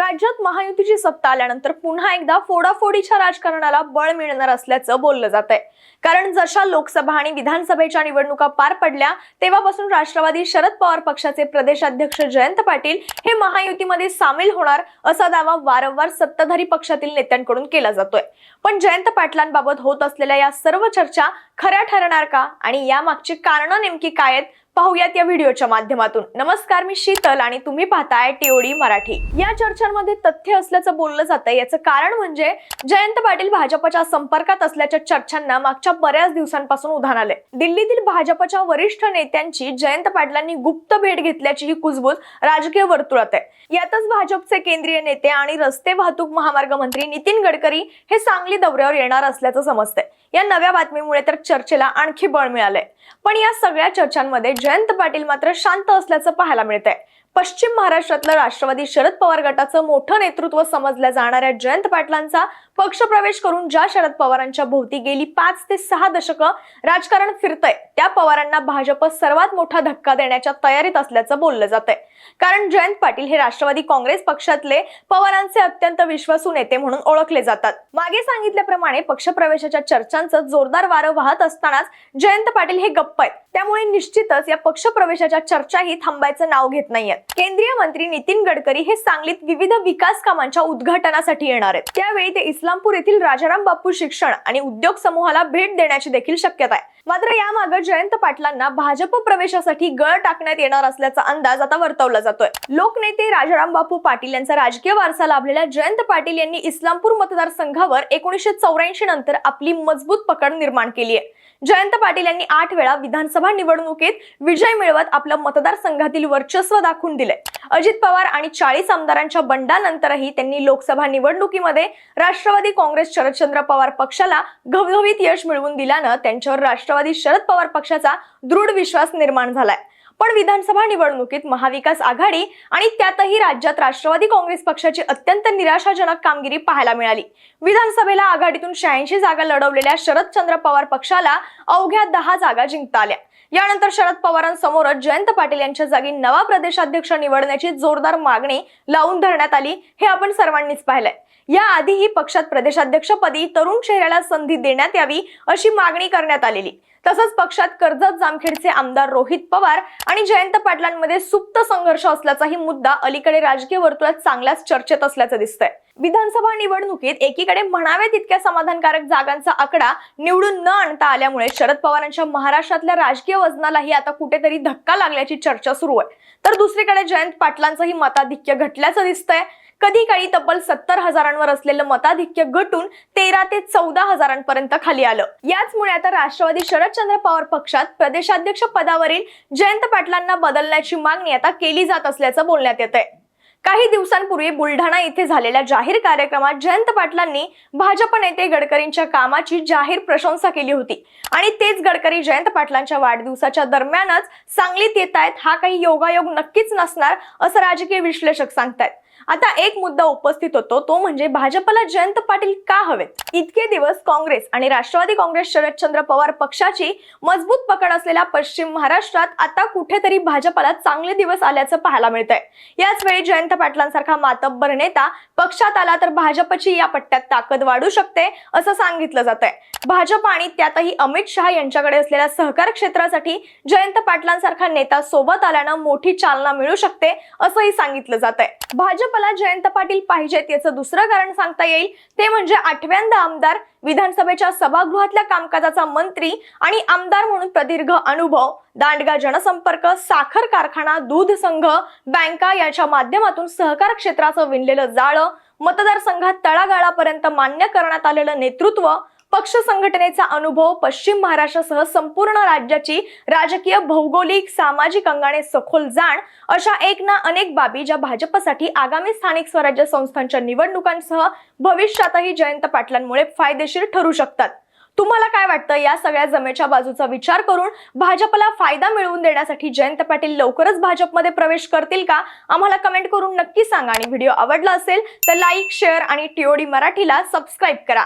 राज्यात महायुतीची सत्ता आल्यानंतर पुन्हा एकदा फोडाफोडीच्या राजकारणाला बळ मिळणार असल्याचं बोललं जात आहे कारण जशा लोकसभा आणि विधानसभेच्या निवडणुका पार पडल्या तेव्हापासून राष्ट्रवादी शरद पवार पक्षाचे प्रदेशाध्यक्ष जयंत पाटील हे महायुतीमध्ये सामील होणार असा दावा वारंवार सत्ताधारी पक्षातील नेत्यांकडून केला जातोय. पण जयंत पाटलांबाबत होत असलेल्या या सर्व चर्चा खऱ्या ठरणार का? आणि यामागची कारणं नेमकी काय आहेत? पाहूयात या व्हिडिओच्या माध्यमातून. नमस्कार मी शीतल आणि तुम्ही पाहताय टीओडी मराठी. या चर्चांमध्ये तथ्य असल्याचं बोललं जातंय. याचं कारण म्हणजे जयंत पाटील भाजपच्या संपर्कात असल्याच्या चर्चांना मागच्या बऱ्याच दिवसांपासून उधाण आले दिल्लीतील भाजपच्या वरिष्ठ नेत्यांची जयंत पाटलांनी गुप्त भेट घेतल्याची ही कुजबूज राजकीय वर्तुळात आहे. यातच भाजपचे केंद्रीय नेते आणि रस्ते वाहतूक महामार्ग मंत्री नितीन गडकरी हे सांगली दौऱ्यावर येणार असल्याचं समजतंय. या नव्या बातमीमुळे तर चर्चेला आणखी बळ मिळालंय. पण या सगळ्या चर्चांमध्ये जयंत पाटील मात्र शांत असल्याचं पाहायला मिळतंय. पश्चिम महाराष्ट्रातलं राष्ट्रवादी शरद पवार गटाचं मोठं नेतृत्व समजल्या जाणाऱ्या जयंत पाटलांचा पक्षप्रवेश करून ज्या शरद पवारांच्या भोवती गेली पाच ते सहा दशकं राजकारण फिरतंय त्या पवारांना भाजप सर्वात मोठा धक्का देण्याच्या तयारीत असल्याचं बोललं जातंय. कारण जयंत पाटील हे राष्ट्रवादी काँग्रेस पक्षातले पवारांचे अत्यंत विश्वासू नेते म्हणून ओळखले जातात. मागे सांगितल्याप्रमाणे पक्षप्रवेशाच्या चर्चांचं जोरदार वारं वाहत असतानाच जयंत पाटील हे गप्प आहेत. त्यामुळे निश्चितच या पक्षप्रवेशाच्या चर्चाही थांबायचं नाव घेत नाहीयेत. केंद्रीय मंत्री नितीन गडकरी हे सांगलीत विविध विकास कामांच्या उद्घाटनासाठी येणार आहेत. त्यावेळी ते इस्लामपूर येथील राजाराम बापू शिक्षण आणि उद्योग समूहाला भेट देण्याची देखील शक्यता आहे. मात्र यामागे जयंत पाटलांना भाजप प्रवेशासाठी गळ टाकण्यात येणार असल्याचा अंदाज आता वर्तवला जातोय. लोकनेते राजाराम बापू पाटील यांचा राजकीय वारसा लाभलेल्या जयंत पाटील यांनी इस्लामपूर मतदारसंघावर एकोणीसशे चौऱ्याऐंशी नंतर आपली मजबूत पकड निर्माण केली आहे. जयंत पाटील यांनी आठ वेळा विधानसभा निवडणुकीत विजय मिळवत आपलं मतदारसंघातील वर्चस्व दाखवून दिले अजित पवार आणि चाळीस आमदारांच्या बंडानंतरही त्यांनी लोकसभा निवडणुकीमध्ये राष्ट्रवादी काँग्रेस शरदचंद्र पवार पक्षाला घवघवीत यश मिळवून दिल्यानं त्यांच्यावर राष्ट्रवादी शरद पवार पक्षाचा दृढ विश्वास निर्माण झालाय. पण विधानसभा निवडणुकीत महाविकास आघाडी आणि त्यातही राज्यात राष्ट्रवादी काँग्रेस पक्षाची अत्यंत निराशाजनक कामगिरी पाहायला मिळाली. विधानसभेला आघाडीतून शहाऐंशी जागा लढवलेल्या शरदचंद्र पवार पक्षाला अवघ्या दहा जागा जिंकता आल्या. यानंतर शरद पवारांसमोरच जयंत पाटील यांच्या जागी नवा प्रदेशाध्यक्ष निवडण्याची जोरदार मागणी लावून धरण्यात आली हे आपण सर्वांनीच पाहिलंय. याआधीही पक्षात प्रदेशाध्यक्षपदी तरुण चेहऱ्याला संधी देण्यात यावी अशी मागणी करण्यात आलेली. तसंच पक्षात कर्जत जामखेडचे आमदार रोहित पवार आणि जयंत पाटलांमध्ये सुप्त संघर्ष असल्याचाही मुद्दा अलीकडे राजकीय वर्तुळात चांगल्याच चर्चेत असल्याचं दिसतंय. विधानसभा निवडणुकीत एकीकडे म्हणावे तितक्या समाधानकारक जागांचा आकडा निवडून न आणता आल्यामुळे शरद पवारांच्या महाराष्ट्रातल्या राजकीय वजनालाही आता कुठेतरी धक्का लागल्याची चर्चा सुरू आहे. तर दुसरीकडे जयंत पाटलांचंही मताधिक्य घटल्याचं दिसतंय. कधी काळी तब्बल सत्तर हजारांवर असलेलं मताधिक्य घटून तेरा ते चौदा हजारांपर्यंत खाली आलं. याचमुळे आता राष्ट्रवादी शरदचंद्र पवार पक्षात प्रदेशाध्यक्ष पदावरील जयंत पाटलांना बदलण्याची मागणी आता केली जात असल्याचं बोलण्यात येत आहे काही दिवसांपूर्वी बुलढाणा इथे झालेल्या जाहीर कार्यक्रमात जयंत पाटलांनी भाजप नेते गडकरींच्या कामाची जाहीर प्रशंसा केली होती. आणि तेच गडकरी जयंत पाटलांच्या वाढदिवसाच्या दरम्यानच सांगलीत येत आहेत. हा काही योगायोग नक्कीच नसणार असं राजकीय विश्लेषक सांगतायत. आता एक मुद्दा उपस्थित होतो तो म्हणजे भाजपला जयंत पाटील का हवेत? इतके दिवस काँग्रेस आणि राष्ट्रवादी काँग्रेस शरदचंद्र पवार पक्षाची मजबूत पकड असलेल्या पश्चिम महाराष्ट्रात आता कुठेतरी भाजपला चांगले दिवस आल्याचं पाहायला मिळतंय. याच वेळी जयंत जयंत पाटलांसारखा मातब्बर नेता पक्षात आला तर भाजपची या पट्ट्यात ताकद वाढू शकते असं सांगितलं जात आहे भाजप आणि त्यातही अमित शहा यांच्याकडे असलेल्या सहकार क्षेत्रासाठी जयंत पाटलांसारखा नेता सोबत आल्यानं मोठी चालना मिळू शकते असंही सांगितलं जात आहे भाजपला जयंत पाटील पाहिजेत याचं दुसरं कारण सांगता येईल ते म्हणजे आठव्यांदा आमदार विधानसभेच्या सभागृहातल्या कामकाजाचा मंत्री आणि आमदार म्हणून प्रदीर्घ अनुभव दांडगा जनसंपर्क साखर कारखाना दूध संघ बँका याच्या माध्यमातून सहकार क्षेत्राचं विणलेलं जाळं मतदारसंघात तळागाळापर्यंत मान्य करण्यात आलेलं नेतृत्व पक्ष संघटनेचा अनुभव पश्चिम महाराष्ट्रासह संपूर्ण राज्याची राजकीय भौगोलिक सामाजिक अंगाने सखोल जाण अशा एक ना अनेक बाबी ज्या भाजपसाठी आगामी स्थानिक स्वराज्य संस्थांच्या निवडणुकांसह भविष्यातही जयंत पाटलांमुळे फायदेशीर ठरू शकतात. तुम्हाला काय वाटतं? या सगळ्या जमेच्या बाजूचा विचार करून भाजपला फायदा मिळवून देण्यासाठी जयंत पाटील लवकरच भाजपमध्ये प्रवेश करतील का? आम्हाला कमेंट करून नक्की सांगा आणि व्हिडिओ आवडला असेल तर लाईक शेअर आणि टीओडी मराठीला सबस्क्राईब करा.